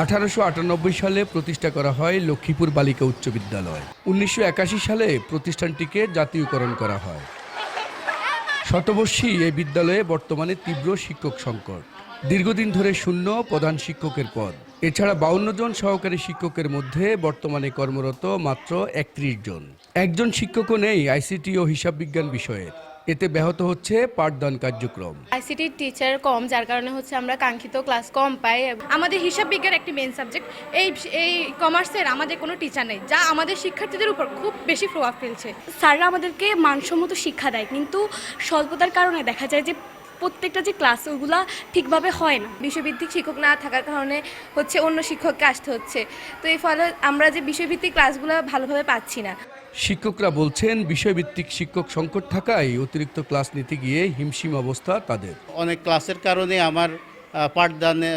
আঠারোশো আটানব্বই সালে প্রতিষ্ঠা করা হয় লক্ষ্মীপুর বালিকা উচ্চ বিদ্যালয়। উনিশশো একাশি সালে প্রতিষ্ঠানটিকে জাতীয়করণ করা হয়। শতবর্ষী এই বিদ্যালয়ে বর্তমানে তীব্র শিক্ষক সংকট। দীর্ঘদিন ধরে শূন্য প্রধান শিক্ষকের পদ। এছাড়া বাউন্ন জন সহকারী শিক্ষকের মধ্যে বর্তমানে কর্মরত মাত্র একত্রিশ জন। একজন শিক্ষকও নেই আইসিটি ও হিসাব বিজ্ঞান বিষয়ের। এতে ব্যাহত হচ্ছে পাঠদান কার্যক্রম। আইসিটির টিচার কম যার কারণে হচ্ছে আমরা কাঙ্ক্ষিত ক্লাস কম পাই। আমাদের হিসাব বিজ্ঞান একটি মেন সাবজেক্ট এই এই কমার্সের আমাদের কোনো টিচার নেই যা আমাদের শিক্ষার্থীদের উপর খুব বেশি প্রভাব ফেলছে। স্যাররা আমাদেরকে মানসম্মত শিক্ষা দেয় কিন্তু স্বল্পতার কারণে দেখা যায় যে প্রত্যেকটা যে ক্লাস ওগুলা ঠিকভাবে হয় না। বিষয়ভিত্তিক শিক্ষক না থাকার কারণে হচ্ছে অন্য শিক্ষককে আসতে হচ্ছে। তো এই ফলে আমরা যে বিষয়ভিত্তিক ক্লাসগুলো ভালোভাবে পাচ্ছি না। শিক্ষকরা বলছেন বিষয়ভিত্তিক শিক্ষক সংকট থাকায় অতিরিক্ত ক্লাস নিতে গিয়ে হিমশিম অবস্থা তাদের। অনেক ক্লাসের কারণে আমার পাঠদানে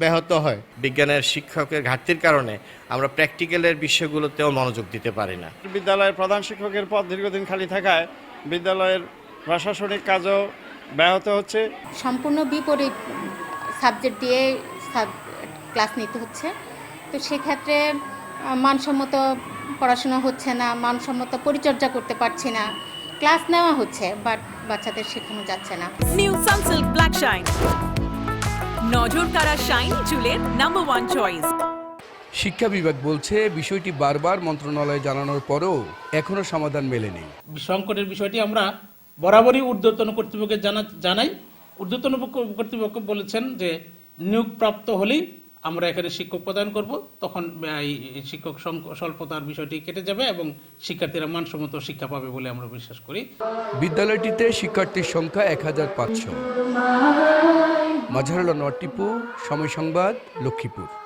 ব্যাহত হয়। বিজ্ঞানের শিক্ষকের ঘাটতির কারণে আমরা প্র্যাকটিক্যালের বিষয়গুলোতেও মনোযোগ দিতে পারি না। বিদ্যালয়ের প্রধান শিক্ষকের পদ দীর্ঘদিন খালি থাকায় বিদ্যালয়ের প্রশাসনিক কাজও ব্যাহত হচ্ছে? সম্পূর্ণ বিপরীত সাবজেক্ট দিয়ে ক্লাস নিতে হচ্ছে। তো সেক্ষেত্রে মানসম্মত পড়াশোনা হচ্ছে না মানসম্মত পরিচর্যা করতে পারছি না। ক্লাস নেওয়া হচ্ছে বাট বাচ্চাদের শেখানো যাচ্ছে না। নিউ সানসিল্ক ব্ল্যাক শাইন নজর কাড়া শাইন চুলের নাম্বার ওয়ান চয়েস শিক্ষা বিভাগ বলছে বিষয়টি বারবার মন্ত্রণালয়ে জানানোর পরও এখনও সমাধান মেলেনি। সংকটের বিষয়টি আমরা বরাবরই ঊর্ধ্বতন কর্তৃপক্ষকে জানা জানাই, ঊর্ধ্বতন পক্ষ- কর্তৃপক্ষ বলেছেন যে নিয়োগপ্রাপ্ত হলেই আমরা এখানে শিক্ষক প্রদান করব। তখন এই শিক্ষক স্বল্পতার বিষয়টি কেটে যাবে এবং শিক্ষার্থীরা মানসম্মত শিক্ষা পাবে বলে আমরা বিশ্বাস করি। বিদ্যালয়টিতে শিক্ষার্থীর সংখ্যা এক হাজার পাঁচশো। মাঝারুল টিপু, সময় সংবাদ, লক্ষ্মীপুর।